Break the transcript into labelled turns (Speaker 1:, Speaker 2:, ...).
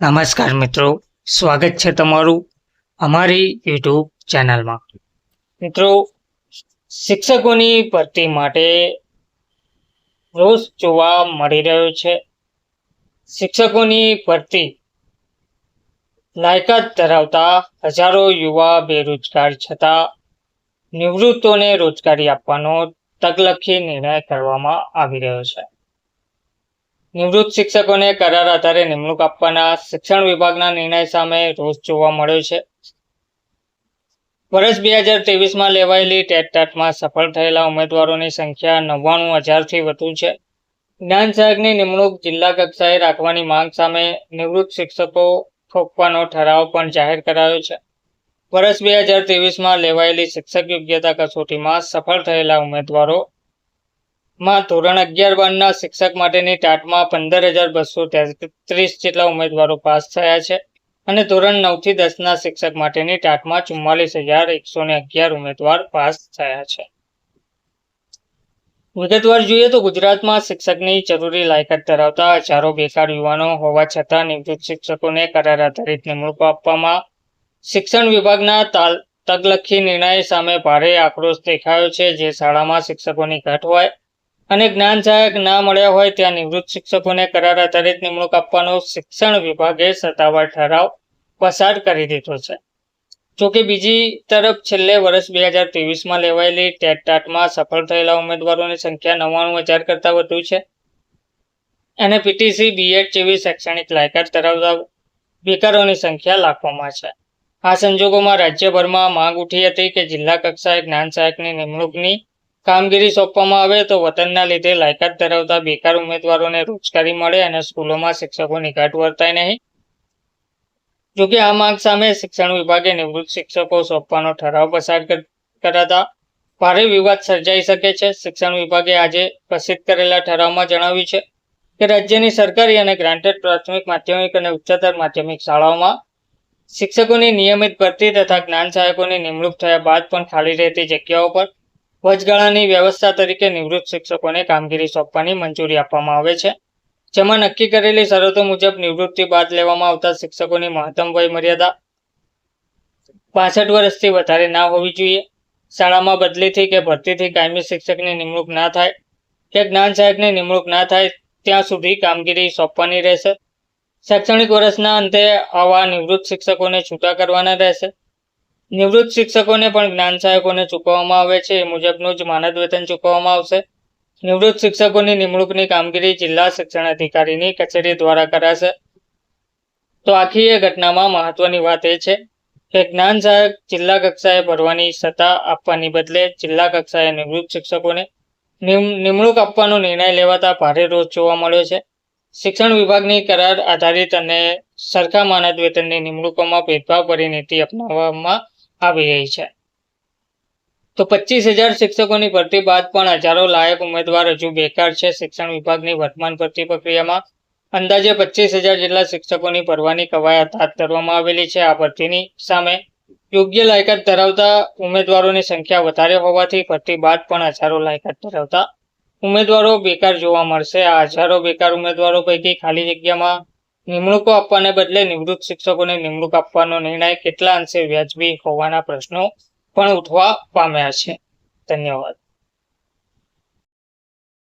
Speaker 1: નમસ્કાર મિત્રો, સ્વાગત છે તમારું અમારી યુટ્યુબ ચેનલમાં. મિત્રો, શિક્ષકોની ભરતી માટે રોષ જોવા મળી રહ્યો છે. શિક્ષકોની ભરતી લાયકાત ધરાવતા હજારો યુવા બેરોજગાર છતાં નિવૃત્તોને રોજગારી આપવાનો તકલખી નિર્ણય કરવામાં આવી રહ્યો છે. નિવૃત્ત શિક્ષકોને કરાર આધારે નિમણૂક આપવાના શિક્ષણ વિભાગના નિર્ણય સામે રોષ જોવા મળ્યો છે. વર્ષ બે હજાર ત્રેવીસમાં લેવાયેલી ટેટ ટાટમાં સફળ થયેલા ઉમેદવારોની સંખ્યા નવ્વાણું હજારથી વધુ છે. જ્ઞાન સહાયકની નિમણૂક જિલ્લા કક્ષાએ રાખવાની માંગ સામે નિવૃત્ત શિક્ષકો ઠોકવાનો ઠરાવ પણ જાહેર કરાયો છે. વર્ષ બે હજાર ત્રેવીસમાં લેવાયેલી શિક્ષક યોગ્યતા કસોટીમાં સફળ થયેલા ઉમેદવારો માં ધોરણ અગિયાર બારના શિક્ષક માટેની ટાટમાં પંદર હજાર બસો તેત્રીસ જેટલા ઉમેદવારો પાસ થયા છે અને ધોરણ નવથી દસના શિક્ષક માટેની ટાટમાં ચુમ્માલીસ હજાર એકસો ને અગિયાર ઉમેદવાર પાસ થયા છે. વિગતવાર જોઈએ તો ગુજરાતમાં શિક્ષકની જરૂરી લાયકાત ધરાવતા હજારો બેકાર યુવાનો હોવા છતાં નિવૃત્ત શિક્ષકોને કરાર આધારિત નિમણૂક આપવામાં શિક્ષણ વિભાગના તાલ તકલખી નિર્ણય સામે ભારે આક્રોશ દેખાયો છે જે શાળામાં શિક્ષકોની ઘટ હોય અને જ્ઞાન સહાયક ના મળ્યા હોય ત્યાં નિવૃત્ત શિક્ષકોને કરાર આધારિત નિમણૂક આપવાનો શિક્ષણ વિભાગે સત્તાવાર ઠરાવ પસાર કરી દીધો છે. જોકે બીજી તરફ છેલ્લે વર્ષ બે હજાર ત્રેવીસમાં લેવાયેલી ટેટટાટમાં સફળ થયેલા ઉમેદવારોની સંખ્યા નવ્વાણું હજાર કરતાં વધુ છે. અને પીટીસી બીએડ જેવી શૈક્ષણિક લાયકાત ધરાવતા બેકારોની સંખ્યા લાખોમાં છે. આ સંજોગોમાં રાજ્યભરમાં માંગ ઉઠી હતી કે જિલ્લા કક્ષાએ જ્ઞાન સહાયકની નિમણૂકની કામગીરી સોંપવામાં આવે તો વતનના લીધે લાયકાત ધરાવતા બેકાર ઉમેદવારોને રોજગારી મળે અને સ્કૂલોમાં શિક્ષકોની ઘટ વર્તાય નહીં. જોકે આ માંગ સામે શિક્ષણ વિભાગે નિવૃત્ત શિક્ષકો સોંપવાનો ઠરાવ પસાર કરાતા ભારે વિવાદ સર્જાઈ શકે છે. શિક્ષણ વિભાગે આજે પ્રસિદ્ધ કરેલા ઠરાવમાં જણાવ્યું છે કે રાજ્યની સરકારી અને ગ્રાન્ટેડ પ્રાથમિક માધ્યમિક અને ઉચ્ચતર માધ્યમિક શાળાઓમાં શિક્ષકોની નિયમિત ભરતી તથા જ્ઞાન સહાયકોની નિમણૂક થયા બાદ પણ ખાલી રહેતી જગ્યાઓ પર વચગાળાની વ્યવસ્થા તરીકે નિવૃત્ત શિક્ષકોને કામગીરી સોંપવાની મંજૂરી આપવામાં આવે છે. જેમાં નક્કી કરેલી શરતો મુજબ નિવૃત્તિ બાદ લેવામાં આવતા શિક્ષકોની મહત્તમ વય મર્યાદા પાસઠ વર્ષથી વધારે ના હોવી જોઈએ. શાળામાં બદલીથી કે ભરતીથી કાયમી શિક્ષકની નિમણૂક ના થાય કે જ્ઞાન સહાયકની નિમણૂક ના થાય ત્યાં સુધી કામગીરી સોંપવાની રહેશે. શૈક્ષણિક વર્ષના અંતે આવા નિવૃત્ત શિક્ષકોને છૂટા કરવાના રહેશે. નિવૃત્ત શિક્ષકોને પણ જ્ઞાન સહાયકોને ચૂકવવામાં આવે છે. એ મુજબનું જ માનદ વેતન ચૂકવવામાં આવશે. નિવૃત્ત શિક્ષકોની નિમણૂકની કામગીરી જિલ્લા શિક્ષણ અધિકારીની કચેરી દ્વારા કરાશે. તો આખી એ ઘટનામાં મહત્વની વાત એ છે કે જ્ઞાન સહાયક જિલ્લા કક્ષાએ ભરવાની સત્તા આપવાની બદલે જિલ્લા કક્ષાએ નિવૃત્ત શિક્ષકોને નિમણૂક આપવાનો નિર્ણય લેવાતા ભારે રોષ જોવા મળ્યો છે. શિક્ષણ વિભાગની કરાર આધારિત અને સરખા માનદ વેતનની નિમણૂકોમાં ભેદભાવ ભરી અપનાવવામાં આવી રહી છે. તો પચીસ હજાર શિક્ષકોની ભરતી બાદ પણ હજારો લાયક ઉમેદવાર હજુ બેકાર છે. શિક્ષણ વિભાગની વર્તમાન ભરતી પ્રક્રિયામાં અંદાજે પચીસ હજાર જેટલા શિક્ષકોની ભરવાની કવાયત હાથ ધરવામાં આવેલી છે. આ ભરતીની સામે યોગ્ય લાયકાત ધરાવતા ઉમેદવારોની સંખ્યા વધારે હોવાથી ભરતી બાદ પણ હજારો લાયકાત ધરાવતા ઉમેદવારો બેકાર જોવા મળશે. આ હજારો બેકાર ઉમેદવારો પૈકી ખાલી જગ્યામાં નિમણૂકો આપવાને બદલે નિવૃત્ત શિક્ષકોને નિમણૂક આપવાનો નિર્ણય કેટલા અંશે વ્યાજબી હોવાના પ્રશ્નો પણ ઉઠવા પામ્યા છે. ધન્યવાદ.